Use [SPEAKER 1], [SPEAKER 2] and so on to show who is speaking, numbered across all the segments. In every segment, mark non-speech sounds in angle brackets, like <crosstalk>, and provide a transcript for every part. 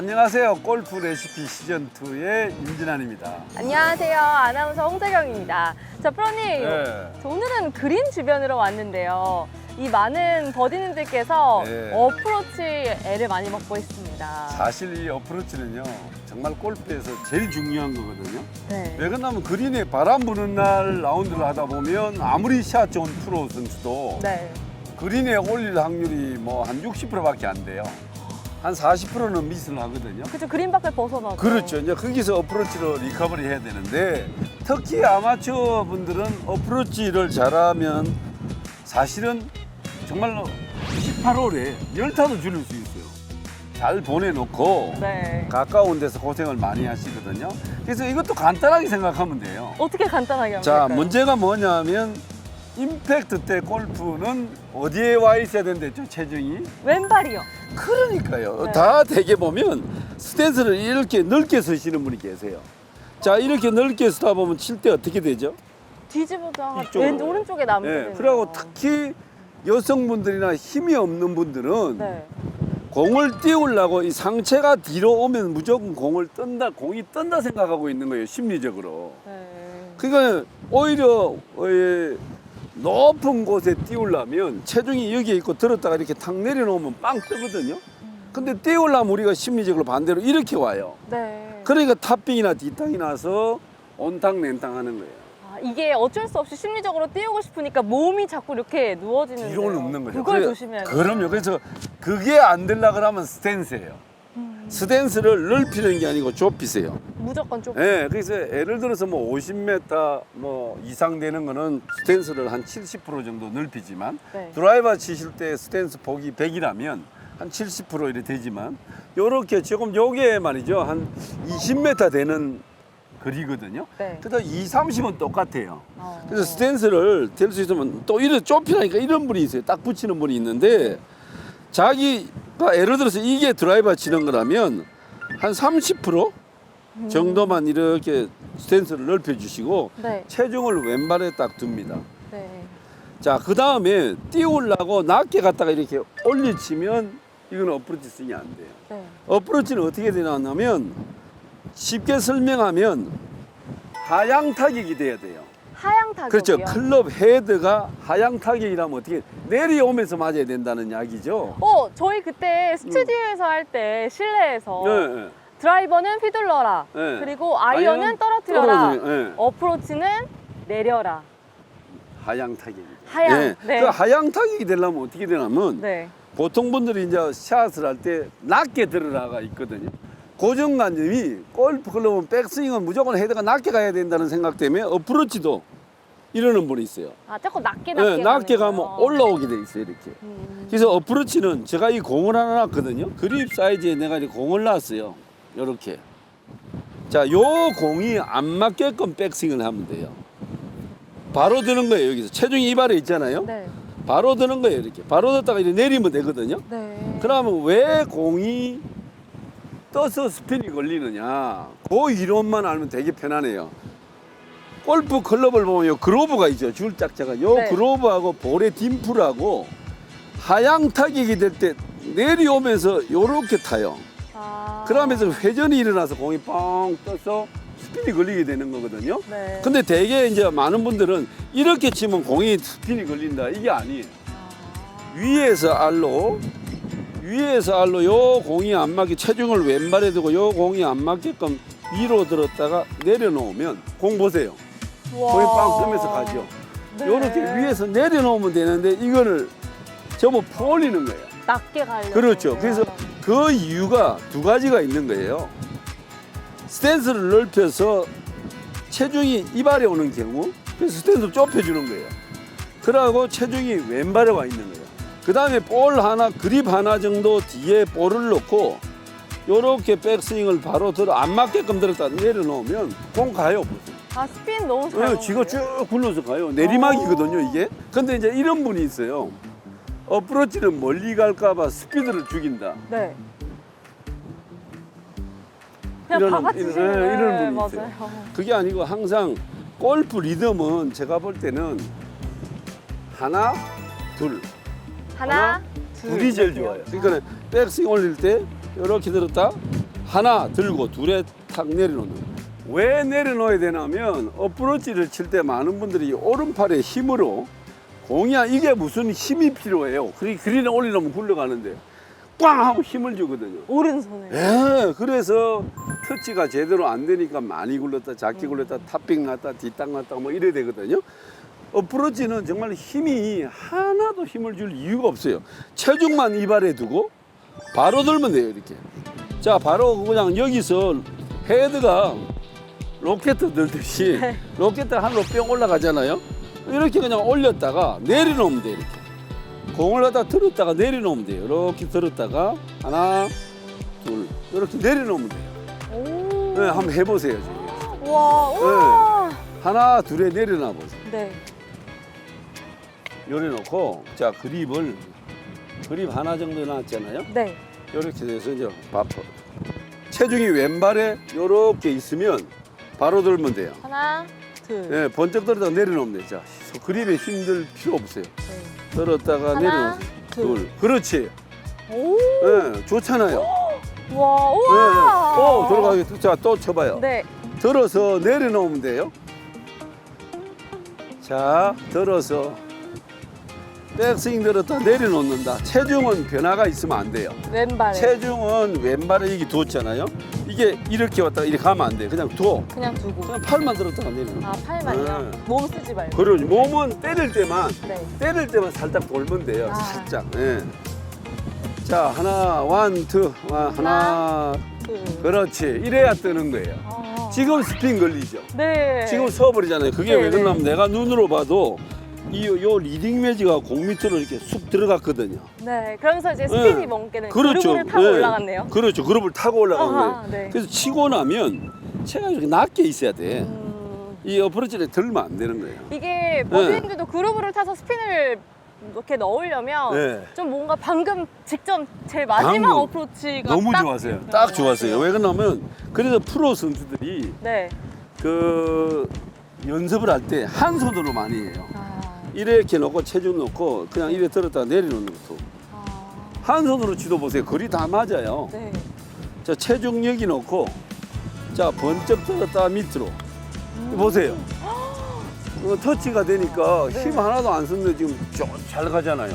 [SPEAKER 1] 안녕하세요. 골프 레시피 시즌 2의 임진환입니다.
[SPEAKER 2] 안녕하세요. 아나운서 홍재경입니다. 자, 프로님.
[SPEAKER 1] 네.
[SPEAKER 2] 저 오늘은 그린 주변으로 왔는데요. 이 많은 버디님들께서
[SPEAKER 1] 네.
[SPEAKER 2] 어프로치 애를 많이 먹고 있습니다.
[SPEAKER 1] 사실 이 어프로치는요, 정말 골프에서 제일 중요한 거거든요.
[SPEAKER 2] 네.
[SPEAKER 1] 왜 그러냐면 그린에 바람 부는 날 라운드를 하다 보면 아무리 샷 좋은 프로 선수도
[SPEAKER 2] 네.
[SPEAKER 1] 그린에 올릴 확률이 뭐 한 60%밖에 안 돼요. 한 40%는 미스를 하거든요.
[SPEAKER 2] 그죠. 그린 밖을 벗어나죠.
[SPEAKER 1] 그렇죠. 이제 거기서 어프로치로 리커버리 해야 되는데 특히 아마추어 분들은 어프로치를 잘하면 사실은 정말로 18홀에 열타도 줄일 수 있어요. 잘 보내놓고
[SPEAKER 2] 네.
[SPEAKER 1] 가까운 데서 고생을 많이 하시거든요. 그래서 이것도 간단하게 생각하면 돼요.
[SPEAKER 2] 어떻게 간단하게 하면
[SPEAKER 1] 자,
[SPEAKER 2] 될까요?
[SPEAKER 1] 문제가 뭐냐면 임팩트 때 골프는 어디에 와 있어야 된댔죠, 체중이?
[SPEAKER 2] 왼발이요.
[SPEAKER 1] 그러니까요.
[SPEAKER 2] 네.
[SPEAKER 1] 다 대개 보면 스탠스를 이렇게 넓게 쓰시는 분이 계세요. 자, 이렇게 넓게 쓰다 보면 칠 때 어떻게 되죠?
[SPEAKER 2] 뒤집어져.
[SPEAKER 1] 이쪽으로.
[SPEAKER 2] 왼 오른쪽에
[SPEAKER 1] 예.
[SPEAKER 2] 되네요.
[SPEAKER 1] 그리고 특히 여성분들이나 힘이 없는 분들은
[SPEAKER 2] 네.
[SPEAKER 1] 공을 띄우려고 이 상체가 뒤로 오면 무조건 공을 뜬다, 공이 뜬다 생각하고 있는 거예요, 심리적으로.
[SPEAKER 2] 네.
[SPEAKER 1] 그러니까 오히려 어, 예, 높은 곳에 띄우려면 체중이 여기에 있고 들었다가 이렇게 탁 내려놓으면 빵 뜨거든요. 근데 띄우려면 우리가 심리적으로 반대로 이렇게 와요.
[SPEAKER 2] 네.
[SPEAKER 1] 그러니까 탑빙이나 뒷땅이 나서 온탕 냉탕 하는 거예요.
[SPEAKER 2] 아, 이게 어쩔 수 없이 심리적으로 띄우고 싶으니까 몸이 자꾸 이렇게 누워지는
[SPEAKER 1] 뒤로 눕는 거죠.
[SPEAKER 2] 그걸
[SPEAKER 1] 그래-
[SPEAKER 2] 조심해야 돼요.
[SPEAKER 1] 그럼요. 그래서 그게 안 되려 그러면 스탠스예요.
[SPEAKER 2] 음.
[SPEAKER 1] 스탠스를 넓히는 게 아니고 좁히세요.
[SPEAKER 2] 무조건 좀.
[SPEAKER 1] 예, 그래서 예를 들어서 뭐 50m 뭐 이상 되는 거는 스탠스를 한 70% 정도 넓히지만
[SPEAKER 2] 네.
[SPEAKER 1] 드라이버 치실 때 스탠스 폭이 100이라면 한 70% 이렇게 되지만 요렇게 지금 요게 말이죠. 한 20m 되는 거리거든요.
[SPEAKER 2] 네.
[SPEAKER 1] 그래서 2, 30은 똑같아요.
[SPEAKER 2] 어.
[SPEAKER 1] 그래서 스탠스를 될 수 있으면 또 이렇게 좁히라니까 이런 분이 있어요. 딱 붙이는 분이 있는데 자기 가 예를 들어서 이게 드라이버 치는 거라면 한 30% 정도만 이렇게 스탠스를 넓혀 주시고
[SPEAKER 2] 네.
[SPEAKER 1] 체중을 왼발에 딱 둡니다.
[SPEAKER 2] 네.
[SPEAKER 1] 자, 그 다음에 띄우려고 낮게 갖다가 이렇게 올리치면 이건 어프로치 스윙이 안 돼요.
[SPEAKER 2] 네.
[SPEAKER 1] 어프로치는 어떻게 되냐면 쉽게 설명하면 하향 타격이 돼야 돼요.
[SPEAKER 2] 타격이요.
[SPEAKER 1] 그렇죠. 클럽 헤드가 하향 타격이라면 어떻게 내려오면서 맞아야 된다는 이야기죠.
[SPEAKER 2] 어, 저희 그때 스튜디오에서 할 때 실내에서
[SPEAKER 1] 네, 네.
[SPEAKER 2] 드라이버는 휘둘러라.
[SPEAKER 1] 네.
[SPEAKER 2] 그리고 아이언은
[SPEAKER 1] 아이언은
[SPEAKER 2] 떨어뜨려라.
[SPEAKER 1] 떨어뜨려, 네.
[SPEAKER 2] 어프로치는 내려라.
[SPEAKER 1] 하향 타격이죠.
[SPEAKER 2] 하향.
[SPEAKER 1] 네.
[SPEAKER 2] 네.
[SPEAKER 1] 그 하향 타격이 되려면 어떻게 되냐면
[SPEAKER 2] 네.
[SPEAKER 1] 보통 분들이 이제 샷을 할 때 낮게 들어라가 있거든요. 고정관념이 골프 클럽은 백스윙은 무조건 헤드가 낮게 가야 된다는 생각 때문에 어프로치도 이러는 분이 있어요.
[SPEAKER 2] 아, 자꾸 낮게 낮게.
[SPEAKER 1] 네, 낮게 가면. 올라오게 돼 있어요, 이렇게.
[SPEAKER 2] 음.
[SPEAKER 1] 그래서 어프로치는 제가 이 공을 하나 놨거든요. 그립 사이즈에 내가 이 공을 놨어요. 요렇게. 자, 요 공이 안 맞게끔 백스윙을 하면 돼요. 바로 드는 거예요, 여기서. 체중이 이 발에 있잖아요.
[SPEAKER 2] 네.
[SPEAKER 1] 바로 드는 거예요, 이렇게. 바로 뒀다가 이렇게 내리면 되거든요.
[SPEAKER 2] 네.
[SPEAKER 1] 그러면 왜 공이 떠서 스핀이 걸리느냐? 그 이론만 알면 되게 편하네요. 골프 클럽을 보면 요 그로브가 있죠. 줄 짝짝한. 요
[SPEAKER 2] 네.
[SPEAKER 1] 그로브하고 볼의 딤플하고 하향 타격이 될 때 내려오면서 요렇게 타요.
[SPEAKER 2] 아.
[SPEAKER 1] 그러면서 회전이 일어나서 공이 뻥 떠서 스핀이 걸리게 되는 거거든요.
[SPEAKER 2] 네.
[SPEAKER 1] 근데 대개 이제 많은 분들은 이렇게 치면 공이 스핀이 걸린다. 이게 아니에요.
[SPEAKER 2] 아.
[SPEAKER 1] 위에서 알로 위에서 알로 요 공이 안 맞게 체중을 왼발에 두고 요 공이 안 맞게끔 위로 들었다가 내려놓으면 공 보세요. 공이 빵 뜨면서 가죠.
[SPEAKER 2] 네.
[SPEAKER 1] 요렇게 위에서 내려놓으면 되는데 이거를 전부 퍼올리는 거예요.
[SPEAKER 2] 낮게 가려.
[SPEAKER 1] 그렇죠. 그래서 그 이유가 두 가지가 있는 거예요. 스탠스를 넓혀서 체중이 이발에 오는 경우 그래서 스탠스를 좁혀주는 거예요. 그러고 체중이 왼발에 와 있는 거예요. 그 다음에 볼 하나, 그립 하나 정도 뒤에 볼을 놓고 요렇게 백스윙을 바로 들어 안 맞게끔 들었다 내려놓으면 공 가요.
[SPEAKER 2] 아 스핀 너무 잘.
[SPEAKER 1] 네, 쥐가
[SPEAKER 2] 먹네요.
[SPEAKER 1] 쭉 굴러서 가요. 내리막이거든요, 이게. 근데 이제 이런 분이 있어요. 어프로치는 멀리 갈까봐 스피드를 죽인다.
[SPEAKER 2] 네. 그냥
[SPEAKER 1] 이러는-
[SPEAKER 2] 바가지시는
[SPEAKER 1] 이러- 네, 이러는 분이
[SPEAKER 2] 맞아요.
[SPEAKER 1] 있어요. 그게 아니고 항상 골프 리듬은 제가 볼 때는 하나, 둘,
[SPEAKER 2] 하나, 둘.
[SPEAKER 1] 둘이 제일. 좋아요. 그러니까 백스윙 올릴 때 이렇게 들었다, 하나 들고 둘에 탁 내려놓는 거예요. 왜 내려놓아야 되냐면 어프로치를 칠 때 많은 분들이 오른팔의 힘으로 공이야 이게 무슨 힘이 필요해요. 그리 그린에 올리려면 굴러가는데 꽝 하고 힘을 주거든요.
[SPEAKER 2] 오른손을.
[SPEAKER 1] 예, 그래서 터치가 제대로 안 되니까 많이 굴렀다, 작게 굴렀다, 탑핑 났다, 뒷땅 났다 뭐 이래 되거든요. 어프로치는 정말 힘이 하나도 힘을 줄 이유가 없어요. 체중만 이발에 두고 바로 들면 돼요, 이렇게. 자, 바로 그냥 여기서 헤드가 로켓 들듯이
[SPEAKER 2] 네.
[SPEAKER 1] 로켓 하늘로 뿅 올라가잖아요. 이렇게 그냥 올렸다가 내려놓으면 돼요, 이렇게. 공을 갖다 들었다가 내려놓으면 돼요. 이렇게 들었다가 하나, 둘, 이렇게 내려놓으면 돼요.
[SPEAKER 2] 오.
[SPEAKER 1] 네, 한번 해보세요, 지금.
[SPEAKER 2] 와, 우와.
[SPEAKER 1] 하나, 둘에 내려놔 보세요.
[SPEAKER 2] 네.
[SPEAKER 1] 요래 놓고, 자, 그립을, 그립 하나 정도 놨잖아요.
[SPEAKER 2] 네.
[SPEAKER 1] 이렇게 돼서 이제 바퍼. 체중이 왼발에 이렇게 있으면 바로 들면 돼요.
[SPEAKER 2] 하나, 둘.
[SPEAKER 1] 예, 번쩍 들었다가 내려놓으면 돼요. 자, 그립에 힘들 필요 없어요.
[SPEAKER 2] 네.
[SPEAKER 1] 들었다가
[SPEAKER 2] 하나,
[SPEAKER 1] 내려놓으세요.
[SPEAKER 2] 둘.
[SPEAKER 1] 둘. 그렇지.
[SPEAKER 2] 오.
[SPEAKER 1] 예, 좋잖아요.
[SPEAKER 2] 와,
[SPEAKER 1] 예.
[SPEAKER 2] 우와.
[SPEAKER 1] 어, 들어가겠다. 자, 또 쳐봐요.
[SPEAKER 2] 네.
[SPEAKER 1] 들어서 내려놓으면 돼요. 자, 들어서 백스윙 들었다 내려놓는다. 체중은 변화가 있으면 안 돼요.
[SPEAKER 2] 왼발에.
[SPEAKER 1] 체중은 왼발에 여기 두었잖아요. 이게 이렇게 왔다가 이렇게 가면 안 돼. 그냥 둬.
[SPEAKER 2] 그냥 두고.
[SPEAKER 1] 그냥 팔만 들었다가 내려놓는
[SPEAKER 2] 아, 팔만요?
[SPEAKER 1] 네.
[SPEAKER 2] 몸 쓰지 말고.
[SPEAKER 1] 그러지. 몸은 때릴 때만
[SPEAKER 2] 네.
[SPEAKER 1] 때릴 때만 살짝 돌면 돼요.
[SPEAKER 2] 아.
[SPEAKER 1] 살짝. 예. 자, 하나, 원, 투. 와, 하나.
[SPEAKER 2] 둘.
[SPEAKER 1] 그렇지. 이래야 뜨는 거예요.
[SPEAKER 2] 아.
[SPEAKER 1] 지금 스핀 걸리죠.
[SPEAKER 2] 네.
[SPEAKER 1] 지금 서버리잖아요. 그게
[SPEAKER 2] 네,
[SPEAKER 1] 왜
[SPEAKER 2] 네.
[SPEAKER 1] 그러냐면 내가 눈으로 봐도 이 요 리딩 매지가 공 밑으로 이렇게 쑥 들어갔거든요.
[SPEAKER 2] 네. 그러면서 이제 스핀이
[SPEAKER 1] 네.
[SPEAKER 2] 멍게는
[SPEAKER 1] 그렇죠.
[SPEAKER 2] 그루브를 타고
[SPEAKER 1] 네.
[SPEAKER 2] 올라갔네요.
[SPEAKER 1] 그렇죠. 그룹을 타고 올라간 거예요.
[SPEAKER 2] 네.
[SPEAKER 1] 그래서 치고 나면 체가 이렇게 낮게 있어야 돼.
[SPEAKER 2] 음,
[SPEAKER 1] 이 어프로치를 들면 안 되는 거예요.
[SPEAKER 2] 이게 버디님들도 그루브를 타서 스핀을 이렇게 넣으려면
[SPEAKER 1] 네.
[SPEAKER 2] 좀 뭔가 방금 직전 제일 마지막
[SPEAKER 1] 방금
[SPEAKER 2] 어프로치가
[SPEAKER 1] 너무
[SPEAKER 2] 딱. 네,
[SPEAKER 1] 딱 좋았어요. 왜 그러냐면 그래서 프로 선수들이
[SPEAKER 2] 네.
[SPEAKER 1] 그 연습을 할 때 한 손으로 많이 해요.
[SPEAKER 2] 아,
[SPEAKER 1] 이렇게 놓고 체중 놓고 그냥 이래 들었다가 내려놓는 것도
[SPEAKER 2] 아,
[SPEAKER 1] 한 손으로 치도 보세요. 거리 다 맞아요.
[SPEAKER 2] 네.
[SPEAKER 1] 자 체중 여기 놓고 자 번쩍 들었다 밑으로 보세요. 어, 터치가 되니까
[SPEAKER 2] 네.
[SPEAKER 1] 힘 하나도 안 썼는데 지금 쭉 잘 가잖아요.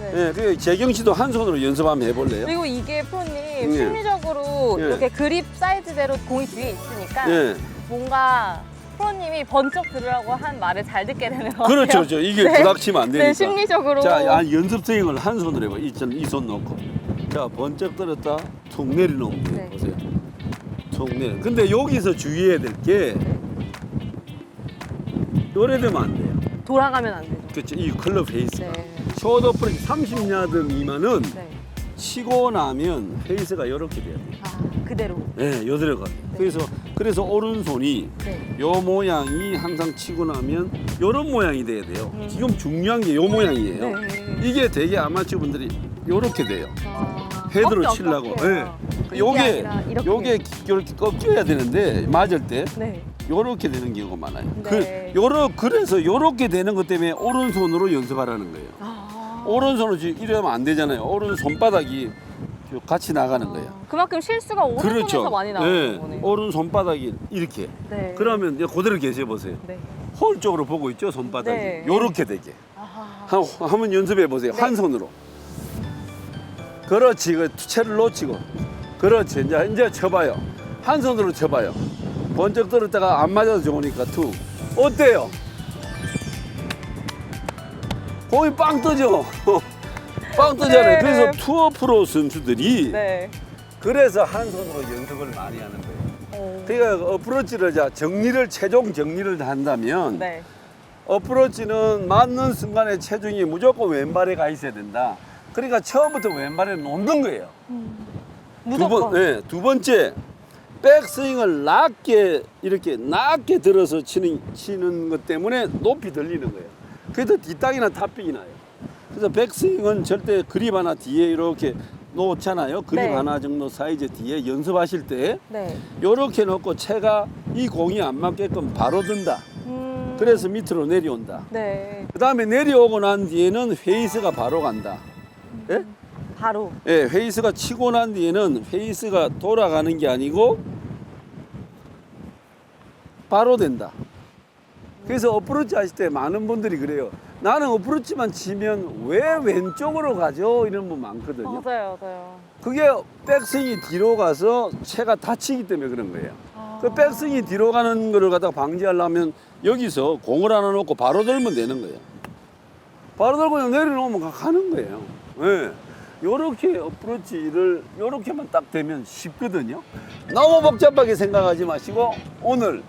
[SPEAKER 2] 네.
[SPEAKER 1] 예, 그 재경 씨도 한 손으로 연습 한번 해볼래요?
[SPEAKER 2] 그리고 이게 프로님
[SPEAKER 1] 예.
[SPEAKER 2] 심리적으로
[SPEAKER 1] 예.
[SPEAKER 2] 이렇게 그립 사이즈대로 공이 뒤에 있으니까
[SPEAKER 1] 예,
[SPEAKER 2] 뭔가 프로님이 번쩍 들으라고 한 말을 잘 듣게 되는 것 같아요.
[SPEAKER 1] 그렇죠, 그렇죠. 이게
[SPEAKER 2] 네.
[SPEAKER 1] 부닥치면 안 되니까.
[SPEAKER 2] 네, 심리적으로.
[SPEAKER 1] 자, 아, 연습 스윙을 한 손으로 해봐. 이손 놓고. 자, 번쩍 들었다, 툭 내려놓으면 돼요.
[SPEAKER 2] 네.
[SPEAKER 1] 보세요. 툭 내려. 근데 여기서 주의해야 될 게, 요래되면 안 돼요.
[SPEAKER 2] 돌아가면 안 되죠.
[SPEAKER 1] 그렇죠. 이 클럽 페이스가.
[SPEAKER 2] 네.
[SPEAKER 1] 숏 어프로치 30야드 미만은
[SPEAKER 2] 네.
[SPEAKER 1] 치고 나면 페이스가 이렇게 돼요.
[SPEAKER 2] 아, 그대로.
[SPEAKER 1] 네, 요 들어가. 그래서, 그래서 오른손이
[SPEAKER 2] 네.
[SPEAKER 1] 요 모양이 항상 치고 나면 요런 모양이 돼야 돼요.
[SPEAKER 2] 음.
[SPEAKER 1] 지금 중요한 게 요 모양이에요.
[SPEAKER 2] 네.
[SPEAKER 1] 이게 되게 아마추어 분들이 요렇게 돼요.
[SPEAKER 2] 아,
[SPEAKER 1] 헤드로
[SPEAKER 2] 꺾여,
[SPEAKER 1] 치려고.
[SPEAKER 2] 이게
[SPEAKER 1] 요게
[SPEAKER 2] 아니라 이렇게.
[SPEAKER 1] 요게 이렇게 꺾여야 되는데 맞을 때
[SPEAKER 2] 네.
[SPEAKER 1] 요렇게 되는 경우가 많아요.
[SPEAKER 2] 네.
[SPEAKER 1] 그 요러 그래서 요렇게 되는 것 때문에 오른손으로 연습하라는 거예요.
[SPEAKER 2] 아.
[SPEAKER 1] 오른손으로 지금 이러면 안 되잖아요. 오른 손바닥이 같이 나가는 거예요.
[SPEAKER 2] 아, 그만큼 실수가 오른손에서 많이 나오는 거네요.
[SPEAKER 1] 오른 손바닥이 이렇게.
[SPEAKER 2] 네.
[SPEAKER 1] 그러면 이제 그대로 계셔 보세요.
[SPEAKER 2] 네.
[SPEAKER 1] 홀 쪽으로 보고 있죠, 손바닥이.
[SPEAKER 2] 네.
[SPEAKER 1] 요렇게 되게.
[SPEAKER 2] 아하.
[SPEAKER 1] 한, 한번 연습해 보세요.
[SPEAKER 2] 네.
[SPEAKER 1] 한 손으로. 그렇지. 그 채를 놓치고. 그렇지. 이제 이제 쳐 봐요. 한 손으로 쳐 봐요. 번쩍 들었다가 안 맞아도 좋으니까 투. 어때요? 공이 빵 뜨죠. <laughs> 빵 뜨잖아요.
[SPEAKER 2] 네.
[SPEAKER 1] 그래서 투어 프로 선수들이
[SPEAKER 2] 네.
[SPEAKER 1] 그래서 한 손으로 연습을 많이 하는 거예요.
[SPEAKER 2] 어.
[SPEAKER 1] 그러니까 어프로치를 자 정리를 최종 정리를 한다면
[SPEAKER 2] 네.
[SPEAKER 1] 어프로치는 맞는 순간에 체중이 무조건 왼발에 가 있어야 된다. 그러니까 처음부터 왼발에 놓는 거예요.
[SPEAKER 2] 무조건.
[SPEAKER 1] 두, 번, 네, 두 번째 백스윙을 낮게 이렇게 낮게 들어서 치는 치는 것 때문에 높이 들리는 거예요. 그래서 뒷땅이나 탑빙이 나요. 그래서 백스윙은 절대 그립 하나 뒤에 이렇게 놓잖아요. 그립
[SPEAKER 2] 네.
[SPEAKER 1] 하나 정도 사이즈 뒤에 연습하실 때
[SPEAKER 2] 네.
[SPEAKER 1] 이렇게 놓고 채가 이 공이 안 맞게끔 바로 든다.
[SPEAKER 2] 음.
[SPEAKER 1] 그래서 밑으로 내려온다.
[SPEAKER 2] 네.
[SPEAKER 1] 그 다음에 내려오고 난 뒤에는 페이스가 바로 간다. 예?
[SPEAKER 2] 바로.
[SPEAKER 1] 예, 페이스가 치고 난 뒤에는 페이스가 돌아가는 게 아니고 바로 된다. 그래서 어프로치 하실 때 많은 분들이 그래요. 나는 어프로치만 치면 왜 왼쪽으로 가죠? 이런 분 많거든요.
[SPEAKER 2] 맞아요, 맞아요.
[SPEAKER 1] 그게 백스윙이 뒤로 가서 채가 다치기 때문에 그런 거예요.
[SPEAKER 2] 아.
[SPEAKER 1] 그 백스윙이 뒤로 가는 거를 갖다가 방지하려면 여기서 공을 하나 놓고 바로 들면 되는 거예요. 바로 들고 그냥 내려놓으면 가- 가는 거예요. 예. 요렇게 어프로치를 요렇게만 딱 되면 쉽거든요. 너무 복잡하게 생각하지 마시고 오늘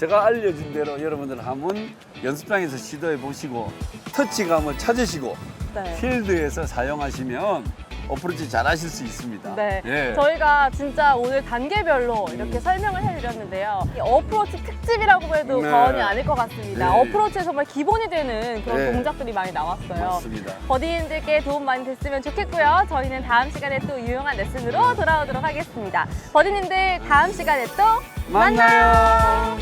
[SPEAKER 1] 제가 알려준 대로 여러분들 한번 연습장에서 시도해 보시고 터치감을 찾으시고
[SPEAKER 2] 네.
[SPEAKER 1] 필드에서 사용하시면 어프로치 잘 하실 수 있습니다.
[SPEAKER 2] 네.
[SPEAKER 1] 예.
[SPEAKER 2] 저희가 진짜 오늘 단계별로 이렇게 설명을 해드렸는데요. 이 어프로치 특집이라고 해도
[SPEAKER 1] 네.
[SPEAKER 2] 과언이 아닐 것 같습니다.
[SPEAKER 1] 네.
[SPEAKER 2] 어프로치에 정말 기본이 되는 그런
[SPEAKER 1] 네.
[SPEAKER 2] 동작들이 많이 나왔어요.
[SPEAKER 1] 맞습니다.
[SPEAKER 2] 버디님들께 도움 많이 됐으면 좋겠고요. 저희는 다음 시간에 또 유용한 레슨으로 돌아오도록 하겠습니다. 버디님들 다음 시간에 또
[SPEAKER 1] 만나요.